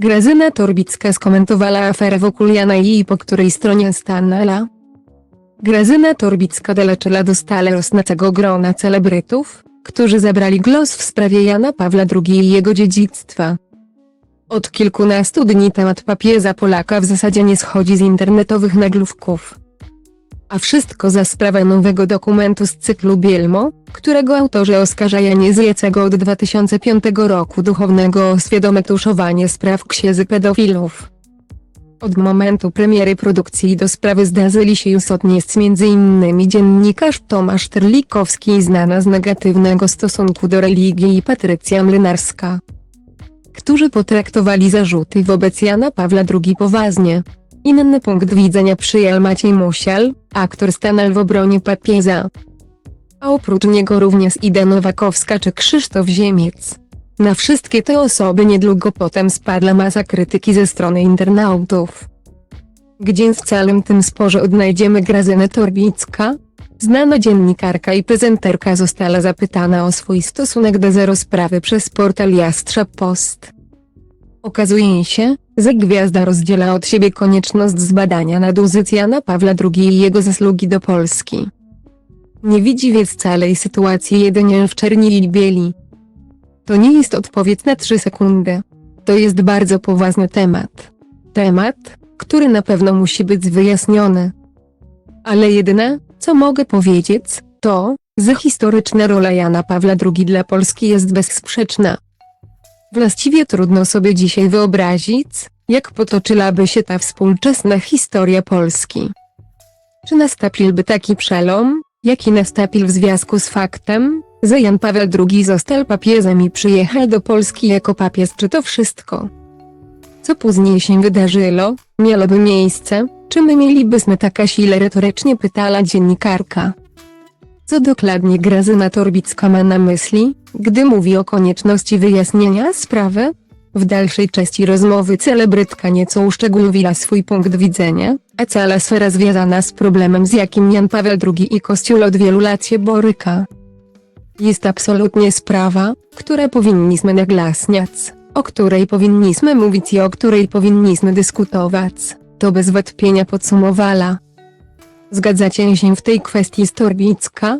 Grażyna Torbicka skomentowała aferę wokół Jana i po której stronie stanęła. Grażyna Torbicka doleczyła do stale rosnącego grona celebrytów, którzy zabrali głos w sprawie Jana Pawła II i jego dziedzictwa. Od kilkunastu dni temat papieża Polaka w zasadzie nie schodzi z internetowych naglówków. A wszystko za sprawą nowego dokumentu z cyklu Bielmo, którego autorzy oskarżają Niezjecego od 2005 roku duchownego o świadome tuszowanie spraw księży pedofilów. Od momentu premiery produkcji do sprawy zdarzyli się już odnieść m.in. dziennikarz Tomasz Terlikowski znana z negatywnego stosunku do religii i Patrycja Mlynarska którzy potraktowali zarzuty wobec Jana Pawła II poważnie. Inny punkt widzenia przyjął Maciej Musial, aktor stanął w obronie papieża. A oprócz niego również Ida Nowakowska czy Krzysztof Ziemiec. Na wszystkie te osoby niedługo potem spadła masa krytyki ze strony internautów. Gdzie w całym tym sporze odnajdziemy Grazynę Torbicka? Znana dziennikarka i prezenterka została zapytana o swój stosunek do zero sprawy przez portal Jastrzęb Post. Okazuje się, że gwiazda rozdziela od siebie konieczność zbadania nadużyć Jana Pawła II i jego zasługi do Polski. Nie widzi więc całej sytuacji jedynie w czerni i bieli. To nie jest odpowiedź na trzy sekundy. To jest bardzo poważny temat. Temat, który na pewno musi być wyjaśniony. Ale jedyne, co mogę powiedzieć, to, że historyczna rola Jana Pawła II dla Polski jest bezsprzeczna. Właściwie trudno sobie dzisiaj wyobrazić, jak potoczyłaby się ta współczesna historia Polski. Czy nastąpiłby taki przelom, jaki nastąpił w związku z faktem, że Jan Paweł II został papieżem i przyjechał do Polski jako papież czy to wszystko? Co później się wydarzyło, miałoby miejsce, czy my mielibyśmy taka sile retorycznie pytała dziennikarka. Co dokładnie Grażyna Torbicka ma na myśli, gdy mówi o konieczności wyjaśnienia sprawy? W dalszej części rozmowy celebrytka nieco uszczegółowiła swój punkt widzenia, a cała sfera związana z problemem z jakim Jan Paweł II i Kościół od wielu lat się boryka. Jest absolutnie sprawa, która powinniśmy naglaśniać, o której powinniśmy mówić i o której powinniśmy dyskutować, to bez wątpienia podsumowała. Zgadzacie się w tej kwestii z Torbicka?